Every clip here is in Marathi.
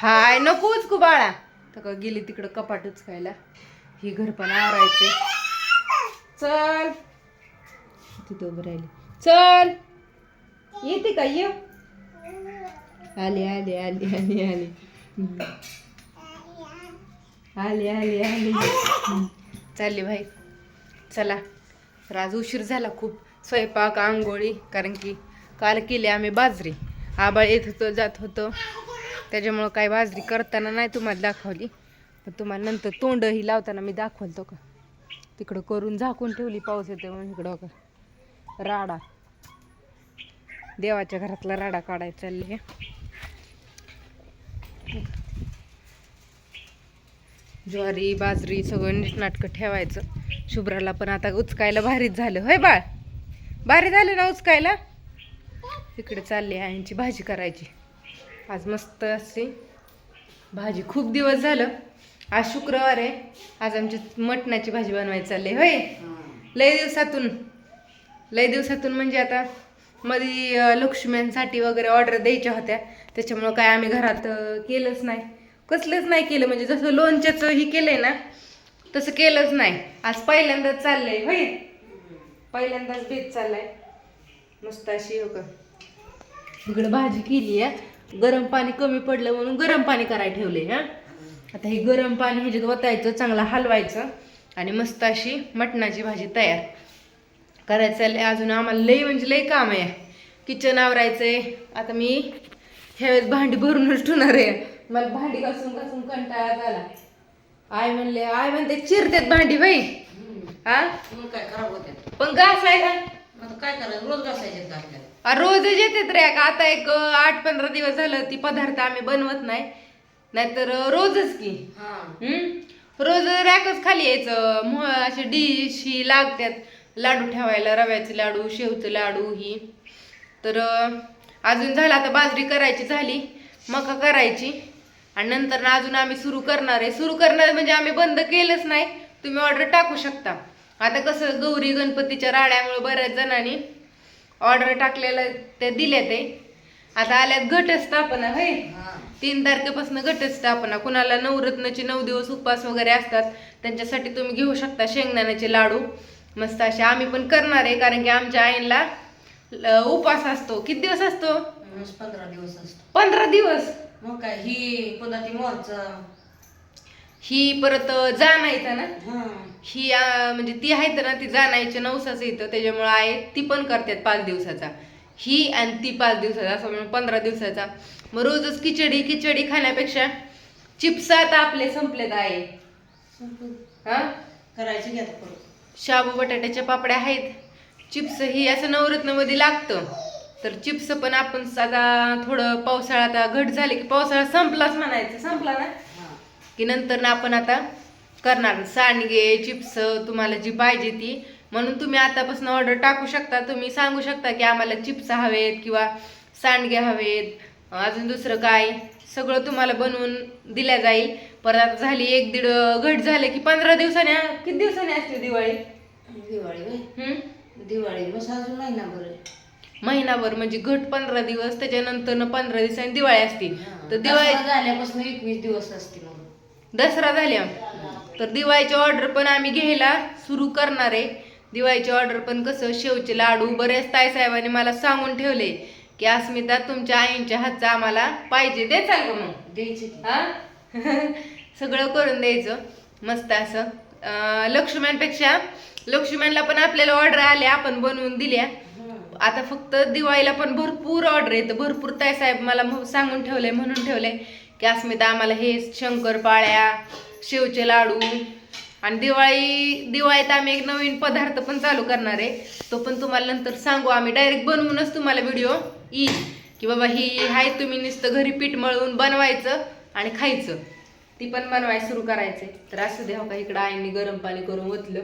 हाय नकोच कू बाळा. तर का गेली तिकडं कपाटच खायला. ही घर पण आवरायचे चल. तिथं उभं राहिली. चल. येते का? ये. आले आले आले आले आले. आले आले आले. चालले भाई चला. तर आज उशीर झाला खूप. स्वयंपाक आंघोळी कारण की काल केली आम्ही बाजरी. आबाळ येत होतं जात होतं. त्याच्यामुळं काय बाजरी करताना नाही तुम्हाला दाखवली. पण तुम्हाला नंतर तोंडही लावताना मी दाखवलतो का? तिकडं करून झाकून ठेवली पाऊस येते म्हणून इकडं का राडा. देवाच्या घरातला राडा काढायचा चालले ज्वारी बाजरी सगळं नीटनाटकं ठेवायचं. शुभ्राला पण आता उचकायला भारीच झालं. होय बाळ? भारी झालं ना उचकायला? इकडे चालली आहे भाजी करायची. आज मस्त अशी भाजी. खूप दिवस झालं. आज शुक्रवार आहे. आज आमची मटणाची भाजी बनवायची चालली होय? लय दिवसातून. लय दिवसातून म्हणजे आता मध्ये लक्ष्म्यांसाठी वगैरे ऑर्डर द्यायच्या होत्या. त्याच्यामुळं काय आम्ही घरात केलंच नाही. कसलंच नाही केलं. म्हणजे जसं लोणच्याचं ही केलंय ना तसं केलंच नाही. आज पहिल्यांदाच चाललंय. होय? पहिल्यांदाच बेत चाललाय. मस्त अशी हो का इकडं भाजी केली आहे. गरम पाणी कमी पडलं म्हणून गरम पाणी करायला ठेवले हा? आता हे गरम पाणी ह्याच्यात ओतायचं चांगलं हलवायचं आणि मस्त अशी मटणाची भाजी तयार. करायचं अजून आम्हाला लई म्हणजे लई काम आहे. किचन आवरायचंय. आता मी ह्यावेळेस भांडी भरूनच ठेवणार आहे. मला भांडी घासून घासून कंटाळा झाला. आय म्हणले आय म्हणते चिरतेत भांडी बाई. हा? मग काय खराब होते पण घासायला. काय करायचं? रोज घासायचे रोजच येतात रे. आता एक आठ पंधरा दिवस झालं ती पदार्थ आम्ही बनवत नाही. नाहीतर रोजच की. हा. हम्म? रोज रॅकच खाली यायचं. असे डिश ही लागतात लाडू ठेवायला रव्याचे लाडू शेवचे लाडू ही. तर अजून झालं आता बाजरी करायची झाली. मका करायची. आणि नंतर ना अजून आम्ही सुरू करणार आहे. सुरू करणार म्हणजे आम्ही बंद केलंच नाही. तुम्ही ऑर्डर टाकू शकता. आता कसं गौरी गणपतीच्या राड्यामुळे बऱ्याच जणांनी ऑर्डर टाकलेलं ते दिले ते. आता आल्यात घटस्थापना होय? तीन तारखेपासून घटस्थापना. कुणाला नवरत्नाचे नऊ दिवस उपवास वगैरे असतात त्यांच्यासाठी तुम्ही घेऊ शकता शेंगदाण्याचे लाडू. मस्त असे आम्ही पण करणार आहे कारण की आमच्या आईला उपवास असतो. किती दिवस असतो? पंधरा दिवस असतो. पंधरा दिवस? मग काय ही पुन्हा ती मोरचा ही परत जाणायचं ना? हा. ही म्हणजे ती आहेत ना ती जाणायच्या नवसाचं येतं त्याच्यामुळे आहे ती पण करतात पाच दिवसाचा. ही आणि ती पाच दिवसाचा असं म्हणून पंधरा दिवसाचा. मग रोजच खिचडी खिचडी खाण्यापेक्षा चिप्स आता आपले संपलेत आहे. हा? करायचं घ्या शाबू बटाट्याच्या पापड्या आहेत. चिप्स ही असं नवरत्नमध्ये लागतं. तर चिप्स पण आपण आता थोडं पावसाळा आता घट झाले की पावसाळा संपलाच म्हणायचं. संपला ना? की नंतर ना आपण आता करणार. सांडगे चिप्स तुम्हाला जी पाहिजे ती. म्हणून तुम्ही आतापासून ऑर्डर टाकू शकता. तुम्ही सांगू शकता की आम्हाला चिप्स हवेत किंवा सांडगे हवेत. अजून दुसरं काय? सगळं तुम्हाला बनवून दिल्या जाईल. परत आता झाली एक दीड घट झाले की पंधरा दिवसाने किती दिवसाने असते दिवाळी? दिवाळी? दिवाळी बस अजून महिना बरं महिनाभर म्हणजे घट पंधरा दिवस त्याच्यानंतर पंधरा दिवसांनी दिवाळी असते. तर दिवाळी झाल्यापासून एकवीस दिवस असते मग. दसरा झाल्या. तर दिवाळीची ऑर्डर पण आम्ही घ्यायला सुरू करणार आहे. दिवाळीची ऑर्डर पण कसं शेवचे लाडू बरेच ताईसाहेबांनी मला सांगून ठेवले की अस्मिता तुमच्या आईंच्या हातचा आम्हाला पाहिजे. दे चाल का मग. द्यायचे हा? सगळं करून द्यायचं. मस्त असं. अं, लक्ष्म्यांपेक्षा लक्ष्म्यांना पण आपल्याला ऑर्डर आल्या आपण बनवून दिल्या. आता फक्त दिवाळीला पण भरपूर ऑर्डर येतं भरपूर ताई साहेब मला सांगून ठेवलंय म्हणून ठेवलंय की अस्मिता आम्हाला हे शंकरपाळ्या शेवचे लाडू आणि दिवाळी दिवाळीत आम्ही एक नवीन पदार्थ पण चालू करणार आहे. तो पण तुम्हाला नंतर सांगू. आम्ही डायरेक्ट बनवूनच तुम्हाला व्हिडिओ येईल की बाबा ही हाय तुम्ही नुसतं घरी पीठ मळून बनवायचं आणि खायचं. ती पण बनवायला सुरू करायचे. तर असं द्या हो का इकडं आईने गरम पाणी करून ओतलं.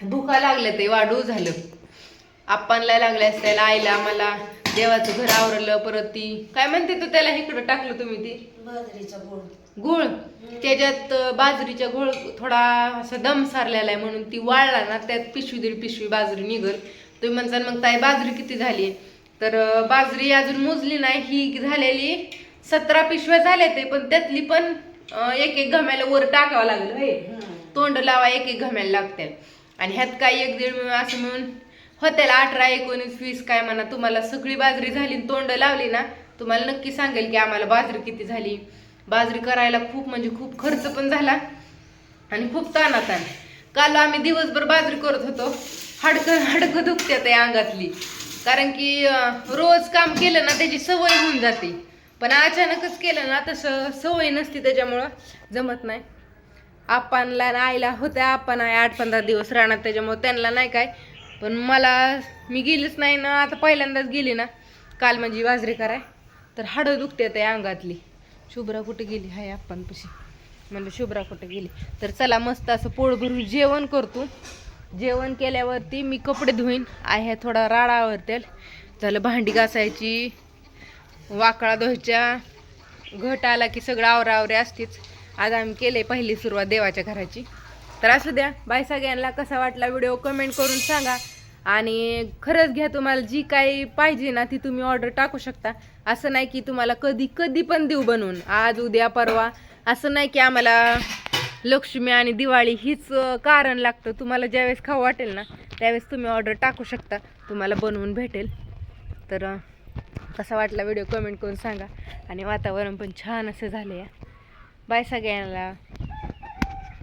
भुका लागलं ते वाढू झालं. आपणला लागले असत्याला आईला आम्हाला. देवाचं घर आवरलं परत ती काय म्हणते तू त्याला इकडं टाकलं तुम्ही ती? बाजरीचा गोळ. गुळ? त्याच्यात अं, बाजरीचा गुळ थोडा असा दम सारलेला आहे म्हणून ती वाळला ना त्यात पिशवी दीड पिशवी बाजरी निघल. तुम्ही म्हणता मग ताई बाजरी किती झाली? तर बाजरी अजून मोजली नाही ही झालेली सतरा पिशव्या झाल्या ते पण त्यातली पण अं, एक एक घम्याला वर टाकावं लागलं हे तोंड लावा एक एक घम्याला लागते आणि ह्यात काय एक दीड असं मिळून होत्याला अठरा एकोणीस वीस काय म्हणा तुम्हाला सगळी बाजरी झाली तोंड लावली ना तुम्हाला नक्की सांगेल की आम्हाला बाजरी किती झाली. बाजरी करायला खूप म्हणजे खूप खर्च पण झाला आणि खूप ताणाताण काल आम्ही दिवसभर बाजरी करत होतो. हाडकं हाडकं दुखत्यात आहे अंगातली. कारण की रोज काम केलं ना त्याची सवय होऊन जाते. पण अचानकच केलं ना तसं सवय नसते त्याच्यामुळं जमत नाही. आपणला आईला होत्या आपण आहे आठ पंधरा दिवस राहणार त्याच्यामुळं त्यांना नाही काय पण मला मी गेलीच नाही ना आता पहिल्यांदाच गेली ना. काल म्हणजे बाजरी कराय तर हाडं दुखते त्या अंगातली. शुभ्रा कुठे गेली? हाय आपणपाशी म्हणलं शुभ्रा कुठे गेली? तर चला मस्त असं पोळ भरून जेवण करतो. जेवण केल्यावरती मी कपडे धुईन. आहे थोडा राडा आवरतेल. झालं भांडी घासायची. वाकळा धुवायच्या. घट आला की सगळं आवरावरे असतीच. आज आम्ही केले पहिली सुरुवात देवाच्या घराची. तर असू द्या. बाय सगळ्यांना कसा वाटला व्हिडिओ कमेंट करून सांगा. आणि खरंच घ्या तुम्हाला जी काही पाहिजे ना ती तुम्ही ऑर्डर टाकू शकता. असं नाही की तुम्हाला कधी कधी पण देऊ बनवून. आज उद्या परवा. असं नाही की आम्हाला लक्ष्मी आणि दिवाळी हीच कारण लागतं. तुम्हाला ज्यावेळेस खाऊ वाटेल ना त्यावेळेस तुम्ही ऑर्डर टाकू शकता. तुम्हाला बनवून भेटेल. तर कसा वाटला व्हिडिओ कमेंट करून सांगा. आणि वातावरण पण छान असं झालं आहे बाय सगळ्यांना.